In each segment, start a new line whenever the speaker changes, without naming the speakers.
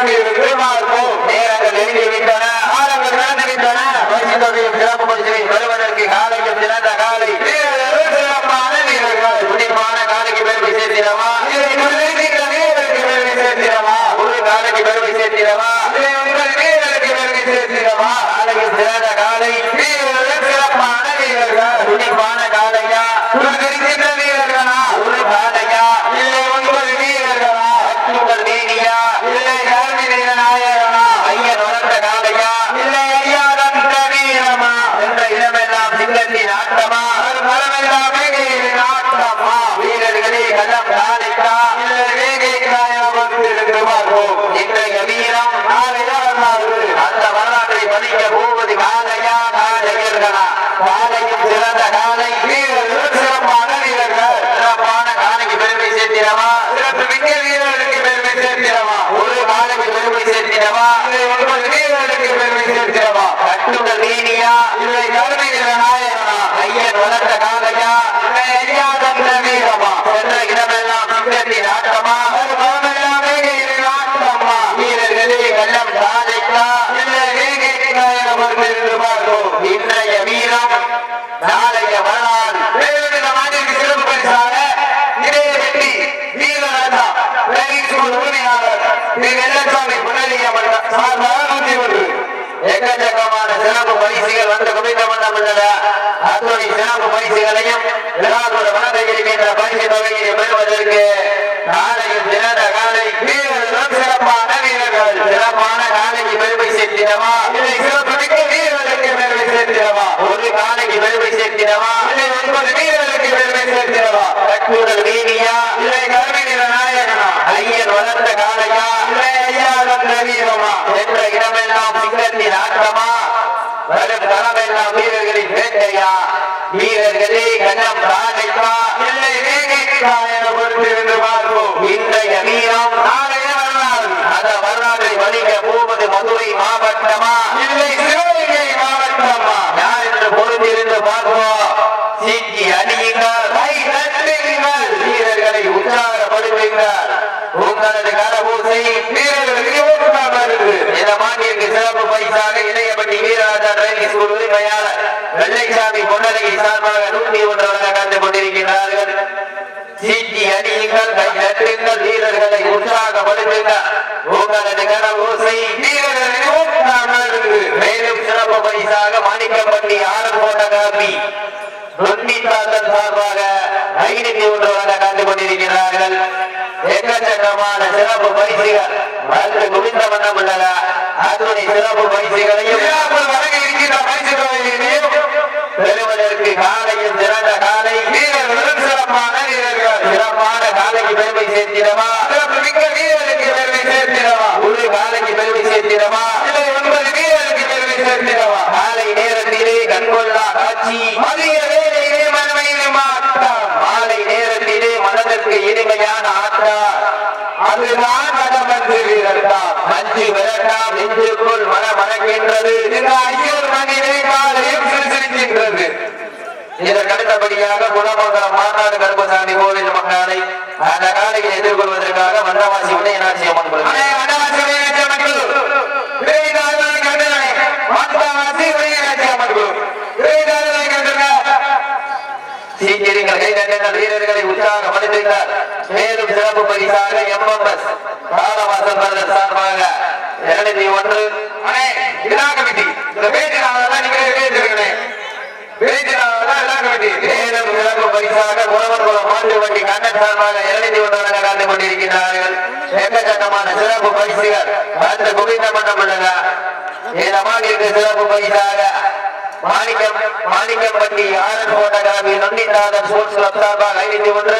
நேரங்கள் நெருங்கி விட்டன ஆரங்கள் நடந்து விட்டன. பரிசு தொகையும் சிறப்பு பரிசை வருவது காலையில் சிறந்த காலை வீரர்கள் சிறப்பான வீரர்கள் துணிப்பான காலைக்கு பெருமை சேர்த்திடவா இதை முன்னிறுத்திட்ட வீரருக்கு பெருமை சேர்த்திடவா ஒரு காலைக்கு பெருமை சேர்த்திடவா இதை உங்கள் வீரருக்கு பெருமை சேர்த்திடவா காலையில் சிறந்த காலை வீரர்கள் சிறப்பான வீரர்கள் துணிப்பான காலையா உங்கள் வீரர்களா ஒரு காலையா இல்லை உங்கள் வீரர்களா உங்கள் நீதியா இல்லை யாருமே நாயகனா ஐயன் வளர்ந்த காலையா இல்லை ஐயா தந்த வீரமா என்ற இடமெல்லாம் சிங்கத்தின் ஆட்டமா மரமெல்லாம் வேகையின் ஆட்டமா வீரர்களே கள்ளம் காலைக்கா இல்லை வேகை காயம் இன்றைய வீரம் நாளைய வரலாறு அந்த வரலாற்றை பதிக்க போவது காலையா காலையர்களா காலையும் சிறந்த காலை வீரர்கள் சிறப்பான வீரர்கள் சிறப்பான காலைக்கு பெருமை சேர்த்திடவா சிறப்பு மிக்க வீரர்களுக்கு பெருமை சேர்த்திடவா ஒரு காலைக்கு பெருமை சேர்த்திடவா இல்லை ஒன்பது வீரர்களுக்கு பெருமை சேர்த்திடவா கட்டுடல் நீதியா இல்லை கருமை நாயகனா ஐயன் வளர்ந்த காலையா இல்லை ஐயா தந்த வீரமா என்ற இடமெல்லாம் சிங்கத்தின் ஆட்டமா மரமெல்லாம் வேகையின் ஆட்டமா வீரர்களே கள்ளம் சாலைக்கா இல்லை வேகை நாயகம் என்று பார்ப்போம் இன்றைய வீரம் நாளைய வரலாறு வேறு நாட்டிற்கு சிறப்பு பரிசாக இதே வெற்றி வீரராஜா பிரைவேட் ஸ்கூல் உரிமையாளர் திரு வெள்ளசாமி புனலியம்மன் சார்பாக நூற்றி ஒன்று எக்கச்சக்கமான சிறப்பு பரிசுகள் வந்து குவிந்த வண்ணம் உள்ளன அத்துணை சிறப்பு பரிசுகளையும் விழாக்குழ வழங்குகின்ற பரிசு தொகையை பெறுவதற்கு நாளையும் சிறந்த காலை வீரர்களும் சிறப்பான வீரர்கள் சிறப்பான காலைக்கு பெருமை சேர்க்கிறவா இல்லை சிறப்பு மிக்க வீரர்களுக்கு பெருமை சேர்க்கிறவா ஒரு காலைக்கு பெருமை சேர்க்கிறவா இல்லை ஒன்பது வீரர்களுக்கு பெருமை சேர்க்கிறவா கட்டுடல் வீதியா இல்லை கருமை நிற நாயகனா? ஐயன் வளர்ந்த காலையா இல்லை ஐயா வளர்ந்த வீரமா? என்ற இடமெல்லாம் சிங்கத்தின் ஆட்டமா? வரும் களமெல்லாம் வீரர்களின் வேட்டையா? வீரர்களே கண்ணம் காலைக்கா இல்லை வேகைக்கா என பொறுத்திருந்து பார்ப்போம். இன்றைய வீரம் நாளைய வரலாறு அந்த வரலாற்றை வலிக்க போவது மதுரை மாவட்டமா? இல்லை சிவகங்கை மாவட்டமா யார் என்று பொறுத்திருந்து பார்ப்போம் சீக்கி அடியுங்கள் கை தட்டுங்கள் வீரர்களை உற்சாகப்படுத்துங்கள் உங்களது கரபூசை வீரர்களுக்கு ஊக்கமானது இந்த மாநிலக்கு சிறப்பு பரிசாக இளையப்பட்டி வீரராஜா டிரைவிங் ஸ்கூல் உரிமையாளர் வெள்ளைசாமி சார்பாக நூற்றி ஒன்று வழங்க கண்டு கொண்டிருக்கிறார்கள். சீட்டி அடியுங்கள் கை தட்டுங்கள் வீரர்களை உற்சாகப்படுத்துங்கள். உங்களது கரபூசை வீரர்களுக்கு மேலும் சிறப்பு பரிசாக மாணிக்கப்பட்டி ஆரன் போட்ட காப்பி தொண்ணூத்தாந்தன் சார்பாக ஐநூத்தி ஒன்று வரை கண்டு கொண்டிருக்கிறார்கள். எக்கச்சக்கமான சிறப்பு பரிசுகள். வந்து குவிந்த வண்ணம் உள்ளன அதனுடைய சிறப்பு பரிசுகளையும் வழங்க இருக்கின்ற பரிசுகளையும் பெறுவதற்கு காலையில் சிறந்த காலை. வீரர்களும் சிறப்பான வீரர்கள். சிறப்பான காலைக்கு பெருமை சேர்த்திடவா? சிறப்பு மிக்க வீரருக்கு பெருமை சேர்த்திடவா? ஒரு காலைக்கு பெருமை சேர்த்திடவா? ஒன்பது வீரருக்கு பெருமை சேர்த்திடவா? காலை நேரத்திலே கண்கொள்ளா காட்சி. மதிய வேலையிலே மனமையிலும் ஆட்டம் மாலை நேரத்திலே மனதிற்கு இனிமையான ஆற்றா. அதுதான் மனமன்று வீரர்தான். மஞ்சு விரட்டாம் நெஞ்சுக்குள் மன மணக்கின்றது இந்த ஐயர் மணிலே காலையும் இதற்கு அடுத்தபடியாக குணமங்கலம் மாநாடு கருப்பசாமி கோவில் மக்களை அந்த காலையை எதிர்கொள்வதற்காக வண்டவாசி வினயநாட்சி அம்மன் சீக்கிரங்கள் கைதட்டுங்கள் வீரர்களை உற்சாகப்படுத்துங்கள் மேலும் சிறப்பு பரிசாக எம்எம்எஸ் பிரதர் சார்பாக. இருநூத்தி ஒன்று. இந்த பரிசாக பரிசாக குணவன்குளம் மாட்டு வண்டி கண்ணன் சார்பாக இருநூத்தி ஒன்றாக கலந்து கொண்டிருக்கிறார்கள் எக்கச்சக்கமான சிறப்பு பரிசுகள்? அந்த குவிந்த மன்றம் உள்ளதா? இந்த மாநிலக்கு சிறப்பு பரிசாக. Manickam Manickapatti Aaran photography Nondinathan sports club சார்பாக ஐநூத்தி ஒன்று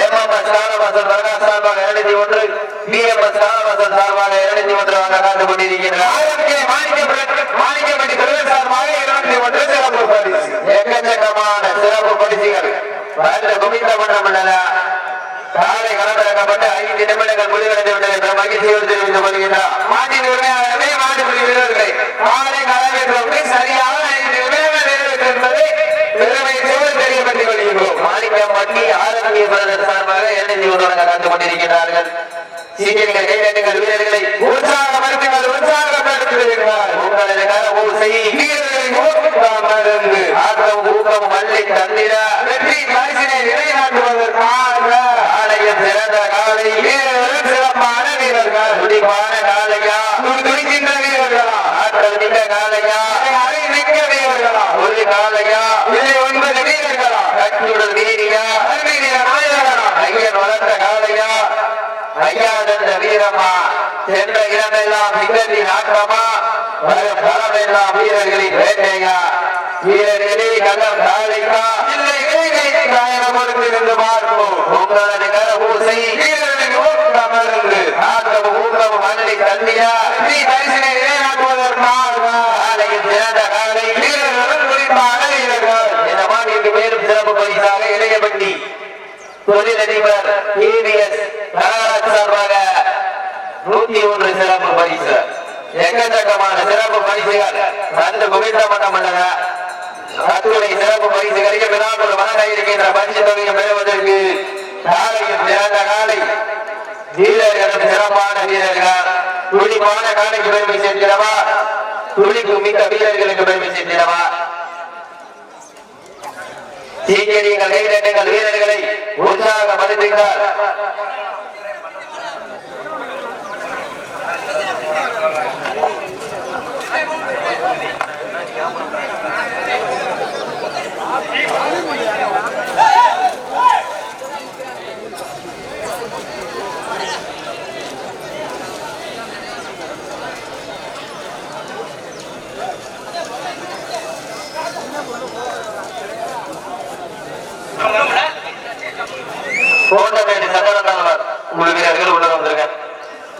எம்எம்எஸ் காலவாசல் பிரகாஷ் சார்பாக இருநூத்தி ஒன்று பிஎம்எஸ் காலவாசல் சார்பாக இருநூத்தி ஒன்று வாங்க காத்து கொண்டிருக்கிறார் ஆயிரத்தி மாணிக்கப்பட்டி மாணிக்கப்பட்டி தொழில் சார்பாக ஒன்று சிறப்பு பரிசு எக்கச்சக்கமான சிறப்பு பரிசுகள் வாழ்ந்த மன்றம் காலை ஐந்து நிமிடங்கள் முடிவடைந்து விட்டது என்ற மகிழ்ச்சியோடு தெரிவித்துக் கொள்கின்றார். மாட்டின் உரிமையாளர்களே மாட்டுப்பிடி வீரர்களே காலை களமிறக்கப்பட்டு சரியாக ஐந்து நிமிடங்கள் நிறைவேற்றிருப்பதை பெருமை தெரியப்பட்டுக் கொள்கிறோம் மாணிக்கம் மட்டி ஆரோக்கிய பிரதர் சார்பாக எழுதி ஒன்று காத்துக் கொண்டிருக்கிறார்கள் சீக்கிரங்கள் கைதட்டுங்கள் வீரர்களை உற்சாகப்படுத்துங்கள் உற்சாகப்படுத்துகிறார். உங்களது கரபூசை வீரர்களை ஊக்கமருந்து ஆக்கம் ஊக்கம் மல்லை தந்திர வெற்றி பரிசினை நிலைநாட்டுவதற்காக ஆலயம் சிறந்த காலை வீரர்கள் துடிப்பான காலையா துடிக்கின்ற வீரர்களா ஆற்றல் மிக்க காலையா அறை மிக்க வீரர்களா ஒரு காலையா இல்லை ஒன்பது வீரர்களா கட்டுடல் வீரியா அருமையில நாயகரா ஐயன் வளர்ந்த காலையா ஐயா தந்த வீரமா சென்ற இடமெல்லாம் சிங்கத்தின் ஆட்டமா வரும் களமெல்லாம் வீரர்களின் வேட்டையா. வீரர்களே கலம் தாழைக்கா இல்லை வேகை காயகம் கொடுத்திருந்து பார்ப்போம். உங்களது கரபூசை. வீரர்களின் ஊக்கமருந்து ஆக்கம் ஊக்கம் நீ பரிசினை சிறந்த காலை வீரர்களும் குறிப்பான வீரர்கள் இந்த மாநிலத்துக்கு மேலும் சிறப்பு பரிசாக இளையபட்டி தொழிலதிபர் ஏவிஎஸ் நகராட்சி சார்பாக நூத்தி ஒன்று சிறப்பு பரிசு. எக்கச்சக்கமான சிறப்பு பரிசுகள். வந்து குவிந்த மட்டம் அல்லத அத்துணை சிறப்பு பரிசுகளுக்கு விழாக்குள் வழங்க இருக்கின்ற பரிசு தொகையை பெறுவதற்கு காலையில் சிறந்த காலை. வீரர்களும் சிறப்பான வீரர்கள். துடிப்பான காலைக்கு பெருமை சேர்க்கிறவா? துடிக்கும் மிக்க வீரர்களுக்கு பெருமை சேர்க்கிறவா? சீக்கிரங்கள் கைதட்டுங்கள் வீரர்களை உற்சாகப்படுத்துகிறார் கோட்டமேட்டு உங்களுக்கு உங்கள் உள்ள வந்திருக்கேன்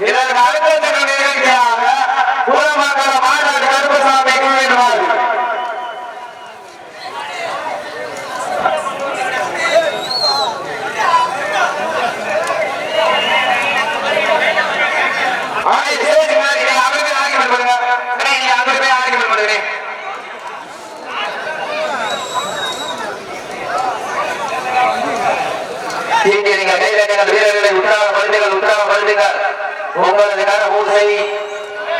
இதற்கு அடுத்த சில நிகழ்ச்சியாக குலமங்கல மாநாடு கருப்பசாமி குழுவினர் நீங்கள் கைதட்டுங்கள் வீரர்களை உற்சாகப்படுத்துங்கள் உற்சாகப்படுத்துங்கள் உங்களது கர ஊசை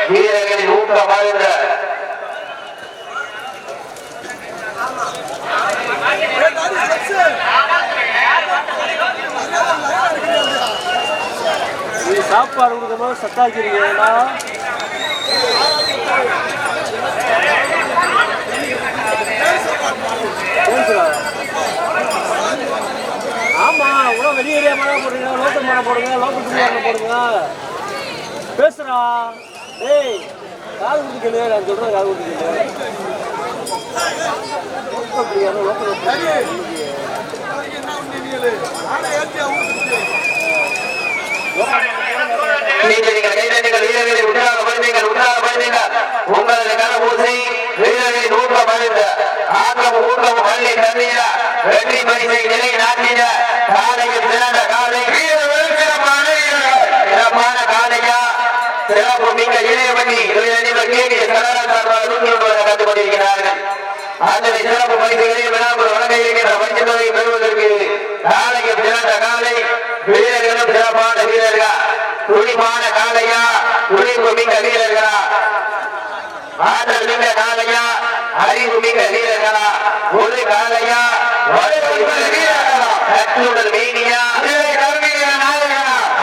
வீரர்களின் ஊக்கம் வாழ்ந்த
நீ சாப்பாடு கொடுக்கணும் சத்தாக்கிறீங்களா பேசுறா ஆமா உடனே வெளியே ஏரியா மரம் போடுங்க லோக்கல் மரம் போடுங்க லோக்கல் துணியாரில் போடுங்க. பேசுறா ஏய் காது குடிக்கல நான் சொல்றேன் காது குடிக்கல லோக்கல்
நீங்கள் கைதட்டுங்கள் வீரர்களை உங்களது ஆக்கம் ஊக்கம் பள்ளி தந்திர வெற்றி பரிசை நிலை நாட்டின காலையில் சிறந்த காலை. சிறப்பான காலையா? சிறப்பு மிக்க இளையவண்ணி தொழிலதிபர் கே. வி. சரணன் சார்பாக நூற்றி ஒன்பது கற்றுக் கொண்டிருக்கிறார்கள். அதனை சிறப்பு பரிசுகளை விழாக்குள் வழங்க இருக்கின்ற பெறுவதற்கு காலையில் சிறந்த காலை. வீரர்களும் சிறப்பான வீரர்கள்? துணிப்பான காலையா? துணிப்பு மிக்க வீரர்களா? ஆற்றல் மிக நாளையா அறிவு மிக வீரர்களா? ஒரு காலையா? கற்றுடல் மேனியா?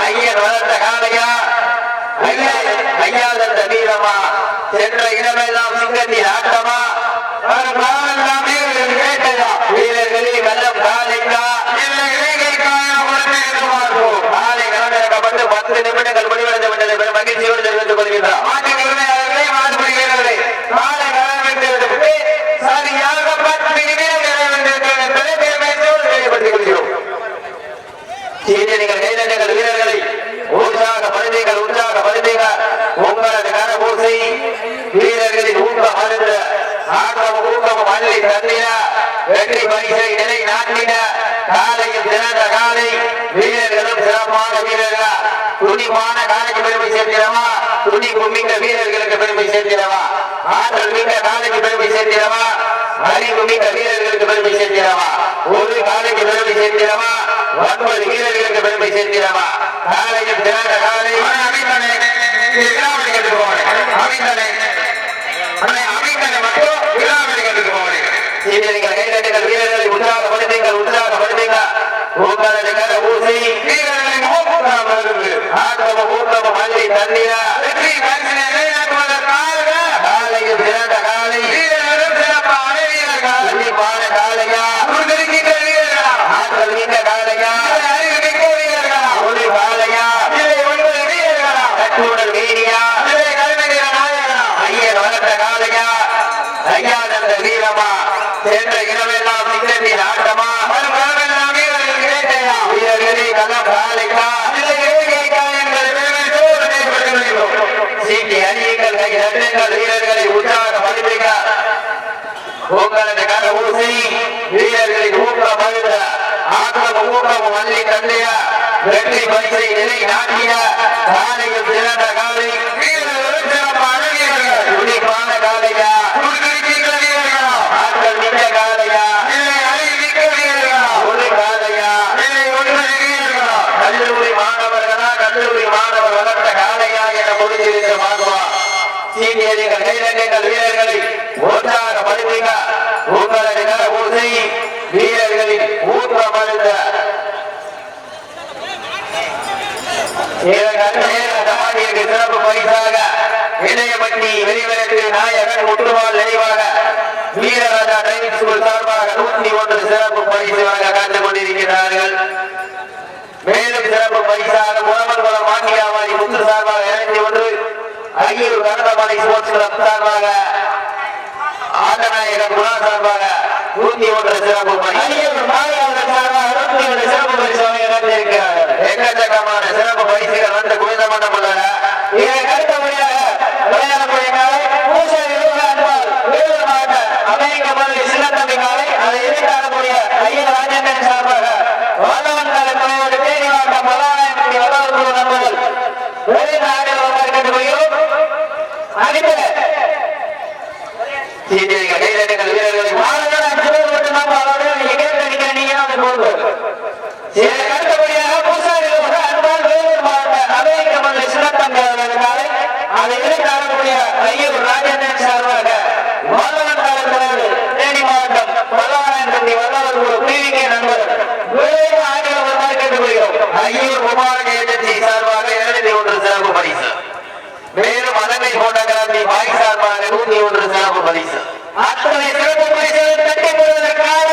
ஐயன் வளர்ந்த காலையா? ஐயா தந்த வீரமா? சென்ற இடமெல்லாம் சிங்கத்தில் ஆட்டமா? வீரர்களில் வெள்ளம் காலைக்கா காலை கலந்து பத்து நிமிடங்கள் சேர்க்கிறவா? ஒன்பது வீரர்களுக்கு பெருமை சேர்க்கிறவா? காலையில் திறந்த காலை. அமைத்தனை விழாவளிக்கு போவானே. அமைத்தனை அமைத்தனை மட்டும் விழாவளிக்கு போவானே. சீனியர்கள் கைதட்டுங்கள் வீரர்களை உற்சாகப்படுத்துங்கள் உங்களது கர ஊசி. வீரர்களை மல்லி தண்ணீரா வெற்றி நிலைநாட்டுவதற்காக. காலையில் காலை. வீரர்களும் சிறப்பான வீரர்கள் கண்டிப்பான காலையா உருந்திருக்கின்ற வீரர்களா ஆற்றல் மிக்க காலையா அறிவு மிக்க வீரர்களா ஒரு காலையா இல்லை ஒன்பது வீரர்களா கட்டுடல் வீரியா வளர்த்த காலையா ஐயானந்த வீரமா. சென்ற இரவெல்லாம் சிங்கத்தின் ஆட்டமா. மறுபுறமெல்லாம் வீரர்கள் கிடைத்தையா வீரர்களே களம் காலைக்கா சீட்டி அணியுங்கள் கை நட்டுங்கள் வீரர்களை உற்சாகப்படுத்துங்க உங்களது கர ஊசி வீரர்களின் ஊக்கம் அழுத. ஆக்கம் ஊக்கம் மல்லி தந்தைய வெற்றி பரிசை நிலை நாட்டிய. காலையில் சிறந்த காலை வீரர்களும் சிறப்பான வீரர்கள் துடிப்பான காலையா துடிக்கின்ற வீரர்களா ஆட்கள் மிக்க காலையா இல்லை அறிவிக்க வீரர்களா ஒரு காலையா இல்லை ஒன்பது வீரர்களா கல்லூரி மாணவர்களா கல்லூரி மாணவர் வளர்த்த காலையா என முடிந்திருந்த மாகுவா சீனியர்கள் கைதட்டுங்கள் வீரர்களை ஒன்றாக படுத்துங்க உங்களது நல ஊசை வீரர்களின் ஊக்கம் சிறப்பு பரிசாக இளையபட்டி வெளிவிலக்கு நாயகன் முற்றுவாள் நினைவாக வீரராஜா டிரைவிங் ஸ்கூல் சார்பாக ஒன்று சிறப்பு பரிசுவாக கண்டு கொண்டிருக்கிறார்கள் மேலும் சிறப்பு பரிசாக முகமன்குளம் மாண்டியாவாரி முத்து சார்பாக இருநூத்தி ஒன்று ஐயூர் கனகமலை ஸ்போர்ட்ஸ் கிளப் சார்பாக ஆண்டநாயகன் குணா சார்பாக நூத்தி ஒன்று சிறப்பு பரிசு ஐயூர் மாநில சார்பாக நூத்தி ஒன்று சிறப்பு பரிசாக இறந்திருக்கிறார்கள் எக்கச்சக்கமான சிறப்பு பரிசுகள் வந்து குவிந்த மண்டம் உள்ளன இதற்கு அடுத்தபடியாக விளையாடக்கூடிய காலை பூசாரி அமெரிக்க மதுரை சின்னத்தம்பி காலை அதை எதிர்த்தாடக்கூடிய ஐயூர் குமார் ஏஜென்சி சார்பாக இரண்டு ஒன்று சிறப்பு பரிசு மேலும் அலங்கை போட்டோகிராபி பாய் சார்பாக நூத்தி ஒன்று சிறப்பு பரிசு. அத்தனை சிறப்பு பரிசு தட்டி போவதற்காக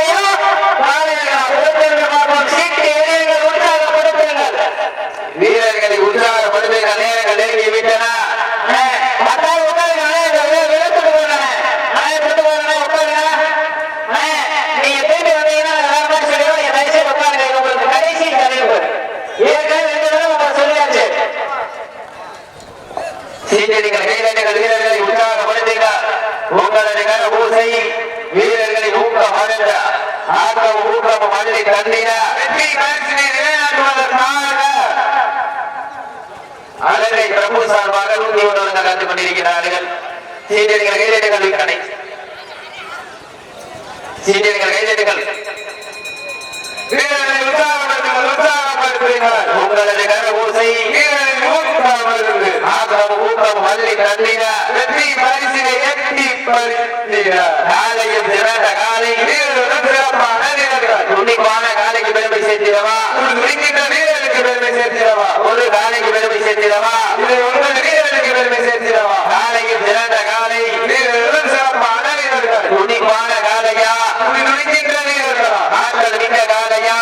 வீரர்களை உற்சாகப்படுத்துகிற நேரங்கள் நெருங்கி விட்டன அஹ், மத்தாய் உட்காருங்க, அண்ணே, இந்த வி- விளக்குட்டு போங்க, அண்ணே. அண்ணே, விட்டு போங்க, அண்ணே, உட்காருங்க. அண்ணே, நீங்க திரும்பி வந்தீங்கன்னா நான் வேற மாதிரி சொல்லிடுவேன். என் தயவு செய்து உட்காருங்க. இது உங்களுக்கு கடைசி அறிவிப்பு. ஏற்கனவே ரெண்டு தடவை உங்களுக்கு சொல்லியாச்சு. சீனியர்கள் கைதட்டுங்கள் வீரர்களை உற்சாகப்படுத்துங்க உங்களது கர ஊசை வீரர்களின் ஊக்கம் அடைந்த ஆக்கம் ஊக்கம் மதுரை தந்தின வெற்றி பரிசினை நிலைநாட்டுவதற்காக அழகை பிரபு சார்பாக நூத்தி ஒன்று கலந்து கொண்டிருக்கிறார்கள். சீனியர்கள் கைதட்டுங்கள் கடை. சீனியர்கள் வீரர்களை உற்சாகப்படுத்துங்கள் உற்சாகப்படுத்துங்கள். உங்களது கர ஊசை ஊக்கம் வெற்றி பரிசினை எட்டி காலையில் சிறந்த காலை வீரர்களும் சிறப்பான வீரர்கள் துணிப்பான காலைக்கு பெருமை சேர்த்திடவா துணிக்கின்ற வீரர்களுக்கு பெருமை சேர்த்திடவா ஒரு காலைக்கு பெருமை சேர்த்திடவா இது ஒன்பது வீரர்களுக்கு பெருமை சேர்த்திடவா காலையில் சிறந்த காலை வீரர்களும் சிறப்பான வீரர்கள் துணிப்பான காலையா துணிக்கின்ற வீரர்கள் ஆற்றல் மிக்க காலையா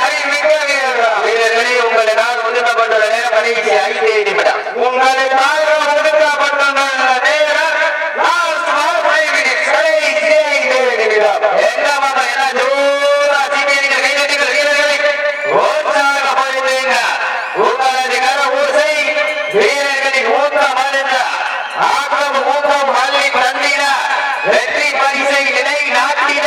அறிவு மிக்க வீரர்கள் வீரர்களே உங்களுக்காக ஒதுக்கப்பட்டுள்ள நேரம் கடைசி ஐந்து நிமிடம் உங்களுக்காக ஒதுக்கப்பட்டுள்ள நேரம் last five minutes. கடைசி ஐந்து நிமிடம். எல்லாம் என ஜோரா சீனியர்கள் கைதட்டுங்கள் வீரர்களை உற்சாகப்படுத்துங்க. உங்களது கர ஊசை வீரர்களின் ஊக்கம் அழுந்த ஆக்கம் ஊக்கம் மல்லி தந்திட வெற்றி பரிசை நிலை நாட்டிட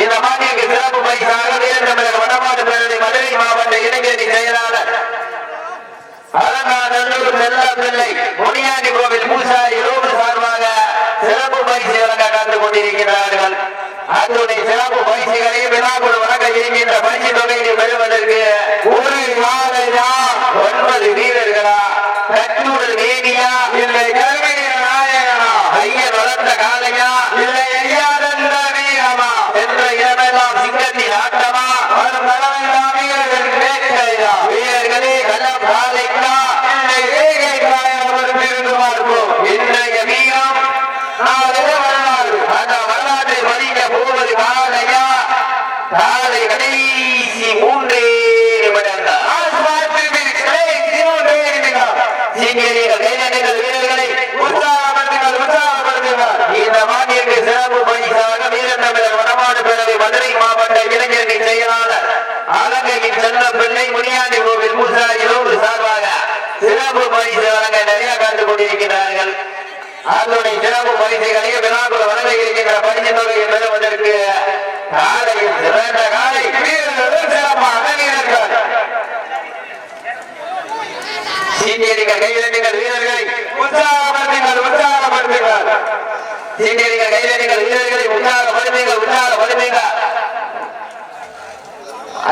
இந்த மாநில மதுரை மாவட்ட இளைஞரணி செயலாளர் அலங்காநல்லூர் செல்லா பிள்ளை முனியாண்டி கோவில் பூசாரி சிறப்பு பரிசு வழங்க கொண்டிருக்கிறார்கள். அதனுடைய சிறப்பு பரிசுகளையும் விழாக்குழு வழங்க இருக்கின்ற பரிசு தொகையை பெறுவதற்கு ஒரு மாதம் ஒன்பது வீரர்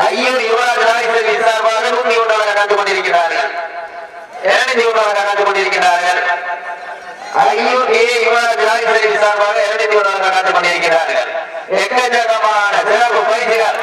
ஐயூர் யுவராஜ் ராஜேஸ்வரி சார்பாக நூத்தி ஒன்றாக கண்டு கொண்டிருக்கிறார்கள் இருநூத்தி ஒன்றாக கண்டு கொண்டிருக்கிறார்கள் ஐயூர் யுவராஜ் ராஜேஸ்வரி சார்பாக இரண்டு ஒன்றாக கண்டு கொண்டிருக்கிறார்கள் எக்கச்சக்கமான சிறப்பு பயிற்சிகள்.